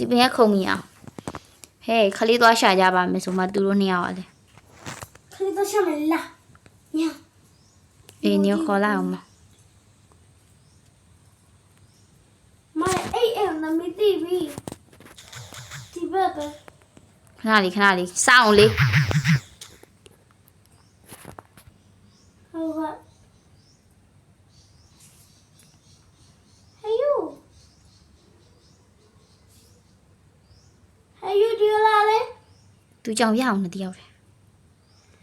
ဒီပင်ကခုံမိအောင်ဟဲ့ခလေးသွားရှာကြပါမယ်ဆိုမှသူတို့နှစ်ယောက်อ่ะလေခလေးတော့ရှာမလားညအေးညခေါ်လိုက်အောင်မမအေးအေးနမတီဗီဒီဘက်ပဲခဏလေးခဏလေးစောင့်လေး ဟုတ်ကဲ့ဟေးယူဟေးယူဒီလာလေ သူကြောင်ရအောင်မတယောက်တယ်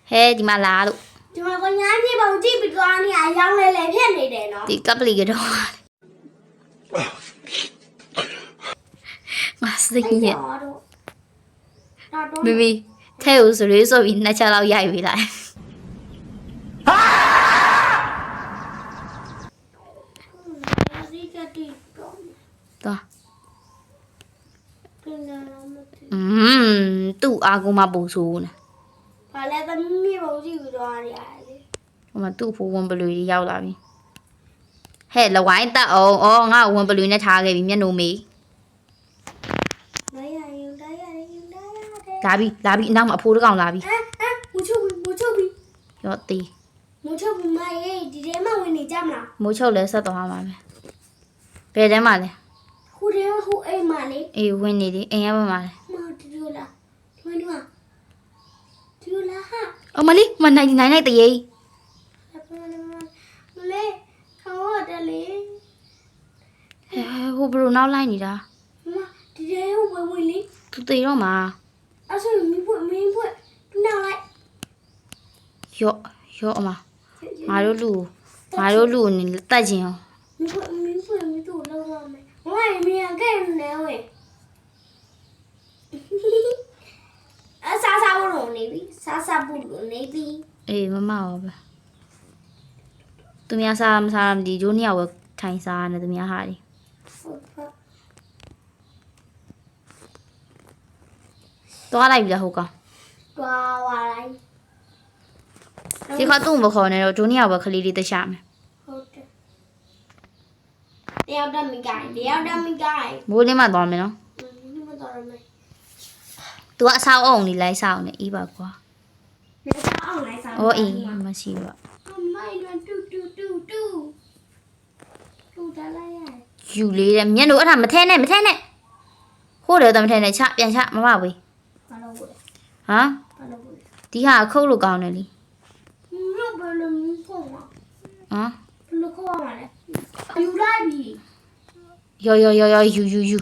ဟဲ့ဒီမှာလာလို့ဒီမှာကညာပြေပုံကြည့်ပြီးသွားနေအယောင်းလဲလဲဖြစ်နေတယ်နော်ဒီကပ်ပလီကတော့မစိတ်ကြီးရဲ့တော့တော့တော့မမီထဲကိုစရွေးဆိုပြီးနှစ်ချက်လောက်ရိုက်ပေးလိုက်ဒီကတိတော့သွားပြန်လာမသိ อืมသူ့အာကုမပူဆိုးနေဘာလဲသမီးမြေပုံကြည့်ပြီးသွားနေရတယ်လေဟိုမှာသူ့ဖိုးဝန်ပလူကြီးရောက်လာပြီဟဲ့လဝိုင်းတက်အောင်အော်ငါဝန်ပလူနဲ့ထားခဲ့ပြီမျက်နှာမေးမရရင်ဒါရရင်ဒါရတယ်လာပြီလာပြီအနောက်မှာအဖိုးတစ်ကောင်လာပြီဟမ်ဟမ်မချုပ်ဘူးမချုပ်ဘူးရော့သေးမချုပ်ဘူးမရေးဒီထဲမှာဝင်နေကြမလားမိုးချုပ်လဲဆက်သွားမှာမယ်ဘယ်ထဲမှာလဲဟိုထဲဟိုအိမ်မှာလေအေးဝင်နေလေအိမ်ရပါမှာလဲ မဒီလိုလားဒီမှာဒီမှာဒီလိုလားဟာအမလေးမနိုင်နိုင်လိုက်တရေမလေးခေါင်းရတယ်လေဟဲဟိုဘရိုနောက်လိုက်နေတာမဒီထဲဟိုဝင်ဝင်လေသူသေးတော့မှာအဲ့ဆိုမင်းဖွင့်မင်းဖွင့်နောက်လိုက်ရော့ရော့အမငါတို့လူငါတို့လူနေတက်ခြင်းအောင်မင်းဖွင့်မင်းဖွင့်မင်းတို့လောက်ရမယ်ဟိုကမင်းကဲနေဝဲ အဆာဆာဘလို့နေပြီဆာဆာဘလို့နေပြီအေးမမရောပဲသူများစားမစားမဒီဂျိုးနှစ်ယောက်ပဲထိုင်စားနေသူများဟာဒီဟုတ်ပါသွားလိုက်ပြီလားဟိုကောင်တွားဝါလိုက်ဒီခါသူ့မခေါ်နဲ့တော့ဂျိုးနှစ်ယောက်ပဲခလေးလေးတက်ရှာမယ်ဟုတ်တယ်တယောက်တည်းမိကိုင်တယောက်တည်းမိကိုင်မိုးလေးမှသွားမယ်နော်ဒီမှာတော့မယ် သူကအဆောက်အုံလေးလိုက်ဆောက်နေအေးပါကွာနေစားအောင်လိုက်စားအော်အေးမရှိတော့အမိုင်တော့တူတူတူတူတူတလိုက်ရယူလေးတဲ့မျက်နှာအဲ့ဒါမထဲနဲ့မထဲနဲ့ဟိုးတယ်တော့မထဲနဲ့ချပြန်ချမမဝေးဘာလို့လဲဟမ်ဘာလို့လဲဒီဟာခုတ်လို့ကောင်းတယ်လीမဘယ်လိုမျိုးခေါ်မှာဟမ်ဘယ်လိုခေါ်မှာလဲယူလိုက်ပြီယောယောယောယောယူယူယူ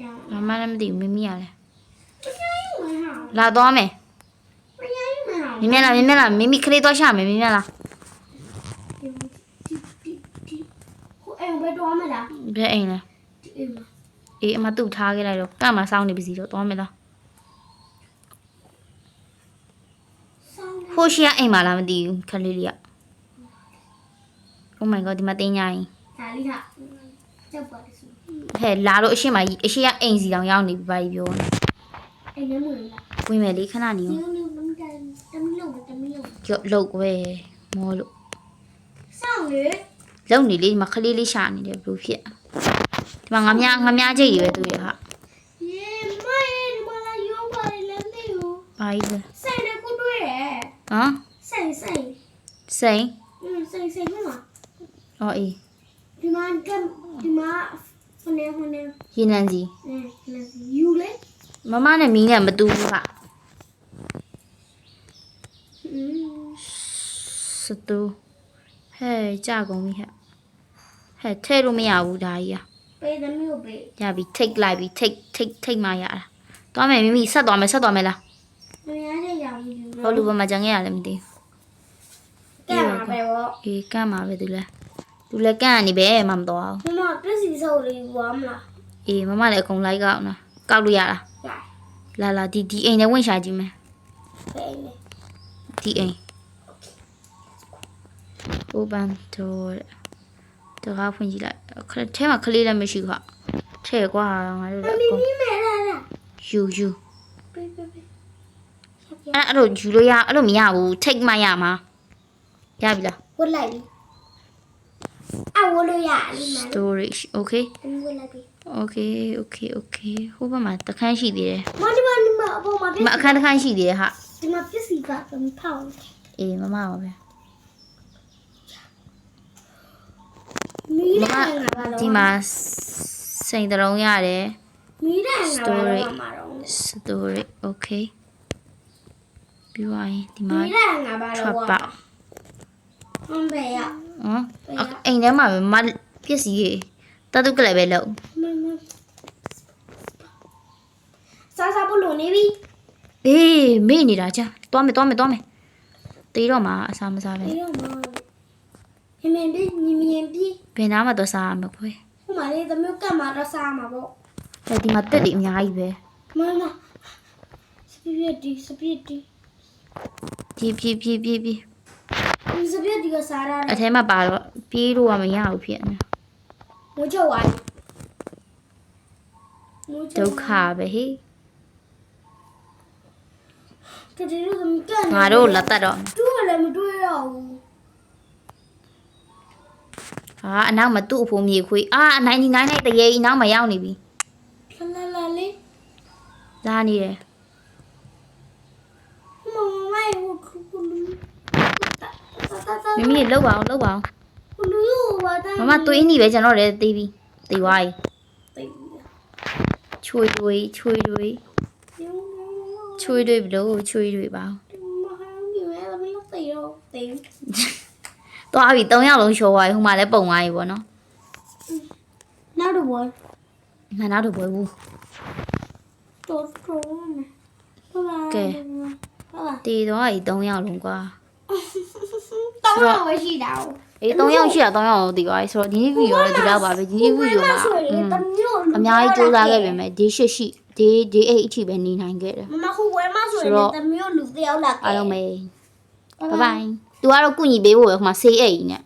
ညာ မမလည်းမသိဘူးမမီးရလဲမရိုင်းမဟာလာသွားမယ်မရိုင်းမဟာမင်းမလားမင်းမလားမင်းမီခလေးသွားရှာမယ်မင်းမလားဟိုအိမ်ဘယ်တော့မလားဘယ်အိမ်လဲဒီအိမ်မှာအေးအမသူ့ထားခဲ့လိုက်တော့ကန့်မှာစောင်းနေပြီစီတော့သွားမယ်လားဆောင်းဟိုရှိကအိမ်မှာလားမသိဘူးခလေးလေးက Oh my god ဒီမှာတင်းကြရင်ဒါလေးကကြောက်ပါတယ်ဆို ဟဲ့လာတော့အရှိမကြီးအရှိကအိမ်စီတောင်ရောက်နေပြီဘာကြီးပြောနေအိမ်ထဲမှာလားဝင်မယ်လေခဏနေဒီရောလိုမျိုးတမတမလုံးတမလုံးကြောက်လောက်ပဲမောလို့ဆောင်းလေလုံနေလေဒီမှာခလေးလေးရှာနေတယ်ဘလို့ဖြစ်ဒီမှာငါများငါများကြိတ်ရပဲသူရဟာရေမိုင်ဒီမှာလာရောပါလေလည်းမသိဘူးဘာကြီးလဲဆိုင်တယ်ကိုတွေ့ရဟမ်ဆိုင်ဆိုင်စိန်อืมဆိုင်ဆိုင်ဟိုမှာအော်အေးဒီမှာကဒီမှာ ဟိုနေဟိုနေ ရေနံစီ အဲလက်ယူလေ မမနဲ့မီးနဲ့မတူဘူးဟာ อืม စတူဟဲ့ကြာကုန်ပြီဟဲ့ဟဲ့ထဲလို့မရဘူးဒါကြီးอ่ะ ပေးတယ်မျိုးပေး ရပြီထိတ်လိုက်ပြီထိတ်ထိတ်ထိတ်မှရတာသွားမယ်မိမိဆက်သွားမယ်ဆက်သွားမယ်လား မရတဲ့ရောင်ယူ ဟောလူဘမကြံခဲ့ရလည်းမသိဘူး ကဲမှာပဲပေါ့ အေးကန့်မှာပဲသူလဲ သူလဲကန့်ကနေပဲမှမတော်ဘူးမမပြစီစောက်လေးဝါမလားအေးမမလည်းအကုန်လိုက်ကောက်နော်ကောက်လို့ရလားရလာလာဒီဒီအိမ်နဲ့ဝင်ရှာကြည့်မယ်ပေးလေဒီအိမ်ဟိုဘန်တော့တကားဖွင့်ကြည့်လိုက်ခက်ထဲမှာခလေးလည်းမရှိဘူးဟာထဲကွာငါတို့မလည်းအမီကုန်မီမဲလာလာယူယူပေးပေးပေးအဲ့အဲ့လိုယူလို့ရအဲ့လိုမရဘူးထိတ်မှရမှာရပြီလားဝတ်လိုက်ပြီ အဝလို့ရတယ်မ storage okay င်းဝင်လိုက်ပြီ okay okay okay ဟိုဘက်မှာတခန်းရှိသေးတယ်မဒီမဒီမအပေါ်မှာဒီမှာအခန်းတစ်ခန်းရှိသေးတယ်ဟာဒီမှာပစ္စည်းကပမဖောင်းအေးမမပါပဲမီးတဲ့ငါဘာလို့ဒီမှာစိန်တလုံးရတယ် မီးတဲ့ငါဘာလို့မှာတော့ storage okay ပြီးသွားရင်ဒီမီးမှာတဲ့ငါဘာလို့ ထွက်ဝါပေါက် ဟွန်းပဲရ ဟမ်အအိမ်ထဲမှာပဲမပစ္စည်းကြီးတတုကလည်းပဲလုံးမမစားစားဖို့လုံနေပြီအေးမေ့နေတာကြာသွားမယ်သွားမယ်သွားမယ်တေးတော့မှာအစားမစားပဲအေးတော့မဟင်းမင်းပြီညီမင်းပြီဘယ်နားမှာတော့စားရမှာခွဲဟိုမှာလေသမီးကတ်မှာတော့စားမှာပေါ့အဲဒီမှာတက်တယ်အများကြီးပဲမမစပီရတီစပီရတီပြေးပြေးပြေးပြေး ပြေးစပီရတီကစားရအတယ်ထဲမှာပါတော့ပြေးလို့ကမရဘူးဖြစ်နေငိုကြောက်ဝိုင်းဒုက္ခပဲဟေးတတိယသမီးကတ်ငါတို့လက်တက်တော့တူးလည်းမတူးရဘူးဟာအနောက်မှာသူ့အဖိုးမြေခွေးအာအနိုင်ဒီနိုင်နိုင်တရေအနောက်မှာရောက်နေပြီလာလာလာလေးလာနေတယ်မမမိုင်ဟိုခုခုလူတာတာ မိမိလှုပ်ပါအောင်လှုပ်ပါအောင်ခုလူဘာတာမမသွေးနေပဲကျွန်တော်လည်းသိပြီသိသွားပြီချွေတွေချွေတွေချွေတွေဘလို့ချွေတွေပါအောင်မဟာကြီးမဲသမီးလို့တေရောတေသွားပြီ၃ယောက်လုံးရှော်သွားပြီဟိုမှာလည်းပုံသွားပြီပေါ့နော်နောက်တော့ဘောငါနောက်တော့ဘွယ်ဘူးတော်တော်နဲ့ဟုတ်လားကဲဟုတ်လားတည်သွားပြီ၃ယောက်လုံးကွာ တောင်းတော့ရှိတာ哦 အေး၃ယောက်ရှိတာ၃ယောက်လုံးတည်သွားပြီဆိုတော့ဒီနေ့ဗီဒီယိုလည်းဒီလောက်ပါပဲဒီနေ့ဗီဒီယိုမှာอืมအများကြီးစူးစမ်းခဲ့ပေမဲ့ဒီရှစ်ရှိဒီဒီအိတ်အထိပဲနေနိုင်ခဲ့တယ် မမခုဝဲမဆိုရင်တမျိုးလူတယောက်လာ အားလုံးပဲဘိုင်ဘိုင်သူကတော့ကုညီပေးဖို့ပဲဟိုမှာဆေးအိတ်ကြီးနဲ့